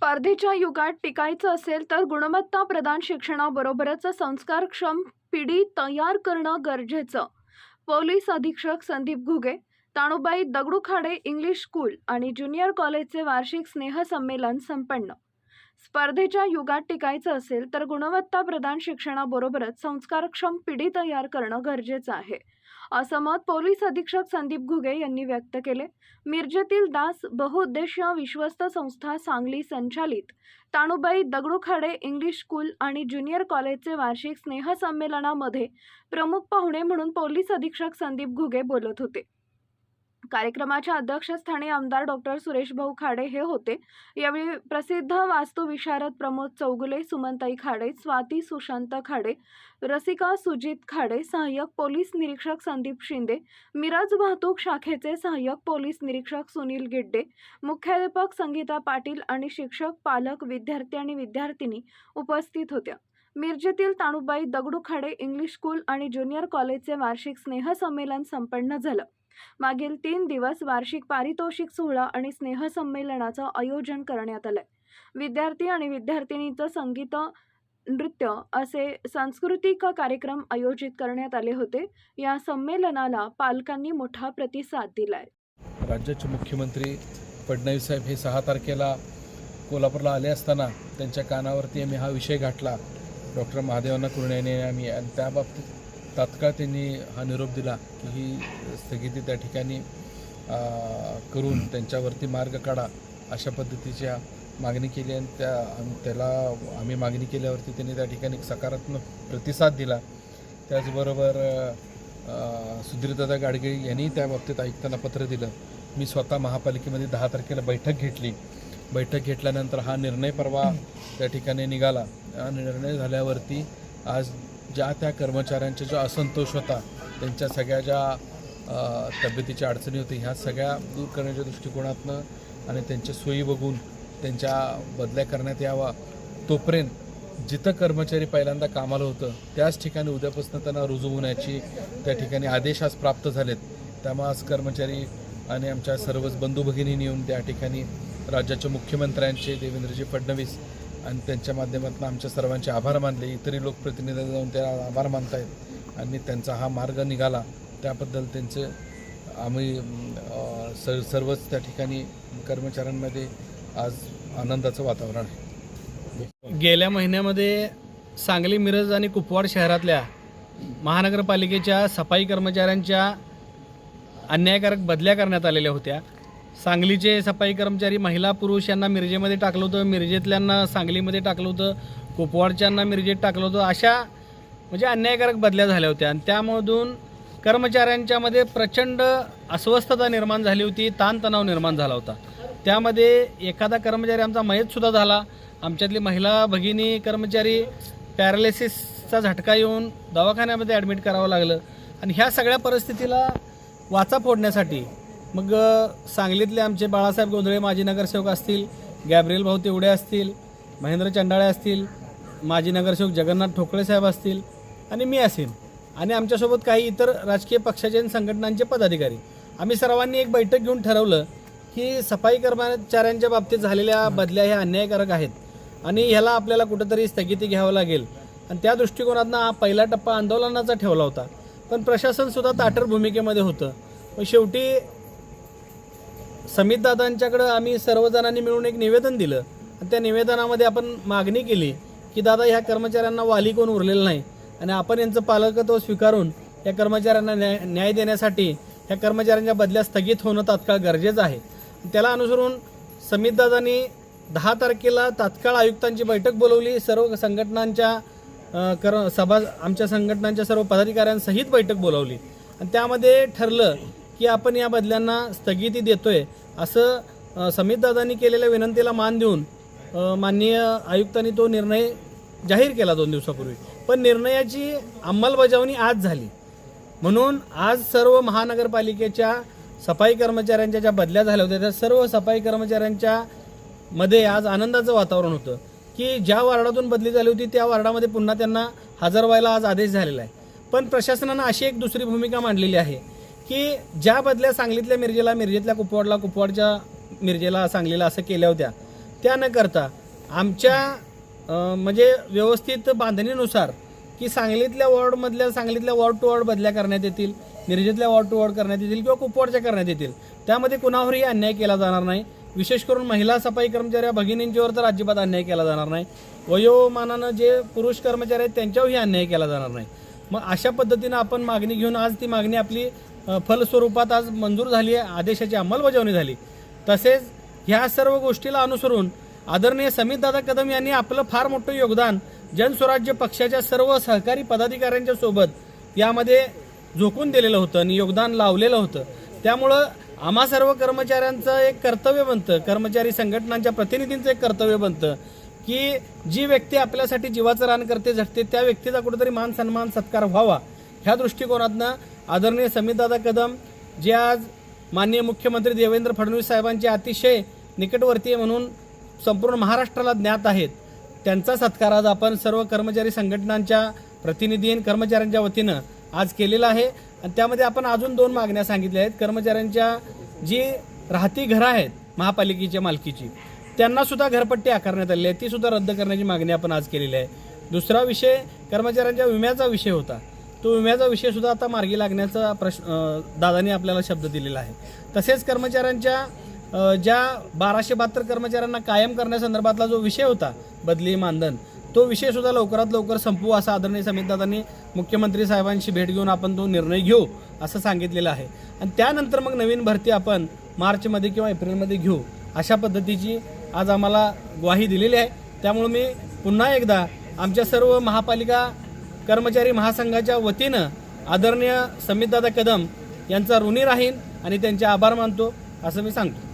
स्पर्धेच्या युगात टिकायचं असेल तर गुणवत्ता प्रदान शिक्षणाबरोबरच संस्कारक्षम पिढी तयार करणं गरजेचं. पोलीस अधीक्षक संदीप घुगे ताणूबाई दगडूखाडे इंग्लिश स्कूल आणि ज्युनियर कॉलेजचे वार्षिक स्नेहसंमेलन संपन्न. स्पर्धेच्या युगात टिकायचं असेल तर गुणवत्ता प्रदान शिक्षणाबरोबरच संस्कारक्षम पिढी तयार करणं गरजेचं आहे. असं मत पोलीस अधीक्षक संदीप घुगे यांनी व्यक्त केले. मिरजेतील दास बहुउद्देशीय विश्वस्त संस्था सांगली संचालित. ताणूबाई दगडूखाडे इंग्लिश स्कूल आणि ज्युनियर कॉलेजचे वार्षिक स्नेहसंमेलनामध्ये प्रमुख पाहुणे म्हणून पोलीस अधीक्षक संदीप घुगे बोलत होते. कार्यक्रमाच्या अध्यक्षस्थानी आमदार डॉक्टर सुरेश भाऊ खाडे हे होते. यावेळी प्रसिद्ध वास्तुविशारद प्रमोद चौगुले सुमनताई खाडे स्वाती सुशांत खाडे रसिका सुजित खाडे सहाय्यक पोलीस निरीक्षक संदीप शिंदे मिरज वाहतूक शाखेचे सहाय्यक पोलीस निरीक्षक सुनील गिड्डे मुख्याध्यापक संगीता पाटील आणि शिक्षक पालक विद्यार्थी आणि विद्यार्थिनी उपस्थित होत्या. मिरजेतील ताणूबाई दगडूखाडे इंग्लिश स्कूल आणि ज्युनियर कॉलेजचे वार्षिक स्नेहसंमेलन संपन्न झालं. मागील तीन दिवस वार्षिक पारितोषिक सोहळा आणि स्नेहसंमेलनाचं आयोजन करण्यात आलंय. विद्यार्थी आणि विद्यार्थिनीचं संगीत नृत्य असे सांस्कृतिक कार्यक्रम आयोजित करण्यात आले होते. या संमेलनाला पालकांनी मोठा प्रतिसाद दिलाय. राज्याचे मुख्यमंत्री फडणवीस साहेब हे सहा तारखेला कोल्हापूरला आले असताना त्यांच्या कानावरती आम्ही हा विषय गाठला डॉक्टर महादेवांना कुर्ण्याने आम्ही आणि त्याबाबतीत तात्काळ त्यांनी हा निरोप दिला की ही स्थगिती त्या ठिकाणी करून त्यांच्यावरती मार्ग काढा अशा पद्धतीच्या मागणी केली आणि त्या त्याला आम्ही मागणी केल्यावरती त्यांनी त्या ठिकाणी सकारात्मक प्रतिसाद दिला. त्याचबरोबर सुधीरदादा गाडगे यांनी त्या बाबतीत आयुक्तांना पत्र दिलं. मी स्वतः महापालिकेमध्ये दहा तारखेला बैठक घेतली. बैठक घेतल्यानंतर हा निर्णय परवा त्या ठिकाणी निघाला. हा निर्णय झाल्यावरती आज ज्या त्या कर्मचाऱ्यांचा जो असंतोष होता त्यांच्या सगळ्या ज्या तब्येतीच्या अडचणी होती ह्या सगळ्या दूर करण्याच्या दृष्टिकोनातनं आणि त्यांच्या सोयी बघून त्यांच्या बदल्या करण्यात यावा तोपर्यंत जिथं कर्मचारी पहिल्यांदा कामाला होतं त्याच ठिकाणी उद्यापासून त्यांना रुजू होण्याची त्या ठिकाणी आदेश आज प्राप्त झालेत. त्यामुळे आज कर्मचारी आणि आमच्या सर्वच बंधू भगिनींनी येऊन त्या ठिकाणी राज्याच्या मुख्यमंत्र्यांचे देवेंद्रजी फडणवीस आणि त्यांच्या माध्यमातून आमच्या सर्वांचे आभार मानले. इतरही लोकप्रतिनिधी जाऊन त्या आभार मानतायत. आणि त्यांचा हा मार्ग निघाला. त्याबद्दल त्यांचं आम्ही स सर्वच त्या ठिकाणी कर्मचाऱ्यांमध्ये आज आनंदाचं वातावरण आहे. गेल्या महिन्यामध्ये सांगली मिरज आणि कुपवाड शहरातल्या महानगरपालिकेच्या सफाई कर्मचाऱ्यांच्या अन्यायकारक बदल्या करण्यात आलेल्या होत्या. सांगलीचे सफाई कर्मचारी महिला पुरुष यांना मिरजेमध्ये टाकलं होतं. मिरजेतल्यांना सांगलीमध्ये टाकलं होतं. कुपवाडच्यांना मिरजेत टाकलं होतं. अशा म्हणजे अन्यायकारक बदल्या झाल्या होत्या. आणि त्यामधून कर्मचाऱ्यांच्यामध्ये प्रचंड अस्वस्थता निर्माण झाली होती. ताणतणाव निर्माण झाला होता. त्यामध्ये एखादा कर्मचारी आमचा मयतसुद्धा झाला. आमच्यातली महिला भगिनी कर्मचारी पॅरालिसिसचा झटका येऊन दवाखान्यामध्ये ॲडमिट करावं लागलं. आणि ह्या सगळ्या परिस्थितीला वाचा फोडण्यासाठी मग सांगलीतले आमचे बाळासाहेब गोंधळे माजी नगरसेवक असतील गॅब्रियल भाऊ तेवढे असतील महेंद्र चंडाळे असतील माजी नगरसेवक जगन्नाथ ठोकळे साहेब असतील आणि मी असेन. आणि आमच्यासोबत काही इतर राजकीय पक्षाचे आणि संघटनांचे पदाधिकारी. आम्ही सर्वांनी एक बैठक घेऊन ठरवलं की सफाई कर्मचाऱ्यांच्या बाबतीत झालेल्या बदल्या ह्या अन्यायकारक आहेत आणि ह्याला आपल्याला कुठंतरी स्थगिती घ्यावं लागेल. आणि त्या दृष्टिकोनातनं हा पहिला टप्पा आंदोलनाचा ठेवला होता. पण प्रशासनसुद्धा ताटर भूमिकेमध्ये होतं. मग शेवटी समितदादांच्याकडं आम्ही सर्वजणांनी मिळून एक निवेदन दिलं. आणि त्या निवेदनामध्ये आपण मागणी केली की दादा ह्या कर्मचाऱ्यांना वाली कोण उरलेलं नाही आणि आपण यांचं पालकत्व स्वीकारून या कर्मचाऱ्यांना न्याय न्याय देण्यासाठी ह्या कर्मचाऱ्यांच्या बदल्या स्थगित होणं तात्काळ गरजेचं आहे. त्याला अनुसरून समितदादांनी दहा तारखेला तात्काळ आयुक्तांची बैठक बोलवली. सर्व संघटनांच्या कर सभा आमच्या संघटनांच्या सर्व पदाधिकाऱ्यांसहित बैठक बोलावली. आणि त्यामध्ये ठरलं की आपण या बदल्यांना स्थगिती देतोय असं अ, समितदादांनी केलेल्या विनंतीला मान देऊन माननीय आयुक्तांनी तो निर्णय जाहीर केला दोन दिवसापूर्वी. पण निर्णयाची अंमलबजावणी आज झाली. म्हणून आज सर्व महानगरपालिकेच्या सफाई कर्मचाऱ्यांच्या ज्या बदल्या झाल्या होत्या त्या सर्व सफाई कर्मचाऱ्यांच्या मध्ये आज आनंदाचं वातावरण होतं की ज्या वार्डातून बदली झाली होती त्या वार्डामध्ये पुन्हा त्यांना हजर व्हायला आज आदेश झालेला आहे. पण प्रशासनानं अशी एक दुसरी भूमिका मांडलेली आहे की ज्या बदल्या सांगलीतल्या मिरजेला मिरजेतल्या कुपवाडला कुपवाडच्या मिरजेला सांगलीला असं केल्या होत्या त्या न करता आमच्या म्हणजे व्यवस्थित बांधणीनुसार की सांगलीतल्या वॉर्डमधल्या सांगलीतल्या वॉर्ड टू वॉर्ड बदल्या करण्यात येतील मिरजेतल्या वॉर्ड टू वॉर्ड करण्यात येतील किंवा कुपवाडच्या करण्यात येतील त्यामध्ये कुणावरही अन्याय केला जाणार नाही. विशेष करून महिला सफाई कर्मचाऱ्या भगिनींच्यावर तर अजिबात अन्याय केला जाणार नाही. वयोमानानं जे पुरुष कर्मचारी आहेत त्यांच्यावरही अन्याय केला जाणार नाही. मग अशा पद्धतीनं आपण मागणी घेऊन आज ती मागणी आपली फलस्वरूपात आज मंजूर झाली आहे आदेशाची अंमलबजावणी झाली. तसेच ह्या सर्व गोष्टीला अनुसरून आदरणीय समितदादा कदम यांनी आपलं फार मोठं योगदान जनस्वराज्य पक्षाच्या सर्व सहकारी पदाधिकाऱ्यांच्या सोबत यामध्ये झोकून दिलेलं होतं आणि योगदान लावलेलं होतं. त्यामुळं आम्हा सर्व कर्मचाऱ्यांचं एक कर्तव्य बनतं कर्मचारी संघटनांच्या प्रतिनिधींचं एक कर्तव्य बनतं की जी व्यक्ती आपल्यासाठी जीवाचं रान करते झटते त्या व्यक्तीचा कुठेतरी मान सन्मान सत्कार व्हावा. ह्या दृष्टिकोनातनं आदरणीय समितदादा कदम जे आज माननीय मुख्यमंत्री देवेंद्र फडणवीस साहेबांचे अतिशय निकटवर्तीय म्हणून संपूर्ण महाराष्ट्राला ज्ञात आहेत त्यांचा सत्कार आज आपण सर्व कर्मचारी संघटनांच्या प्रतिनिधी आणि कर्मचाऱ्यांच्या वतीनं आज केलेला आहे. आणि त्यामध्ये आपण अजून दोन मागण्या सांगितल्या आहेत. कर्मचाऱ्यांच्या जी राहती घरं आहेत महापालिकेच्या मालकीची त्यांना सुद्धा घरपट्टी आकारण्यात आलेली आहे. ती सुद्धा रद्द करण्याची मागणी आपण आज केलेली आहे. दुसरा विषय कर्मचाऱ्यांच्या विम्याचा विषय होता. तो विम्याचा विषय सुद्धा आता मार्गी लागण्याचा प्रश्न अं, दादांनी आपल्याला शब्द दिलेला आहे. तसेच कर्मचाऱ्यांच्या ज्या बाराशे बहात्तर कर्मचाऱ्यांना कायम करण्यासंदर्भातला जो विषय होता बदली मानधन तो विषय सुद्धा लवकरात लवकर संपवू असा आदरणीय समितदादांनी मुख्यमंत्री साहेबांशी भेट घेऊन आपण तो निर्णय घेऊ असं सांगितलेलं आहे. आणि त्यानंतर मग नवीन भरती आपण मार्चमध्ये किंवा एप्रिलमध्ये घेऊ अशा पद्धतीची आज आम्हाला ग्वाही दिलेली आहे. त्यामुळे मी पुन्हा एकदा आमच्या सर्व महापालिका कर्मचारी महासंघाच्या वतीनं आदरणीय समितदादा कदम यांचा ऋणी राहीन आणि त्यांचे आभार मानतो असं मी सांगतो.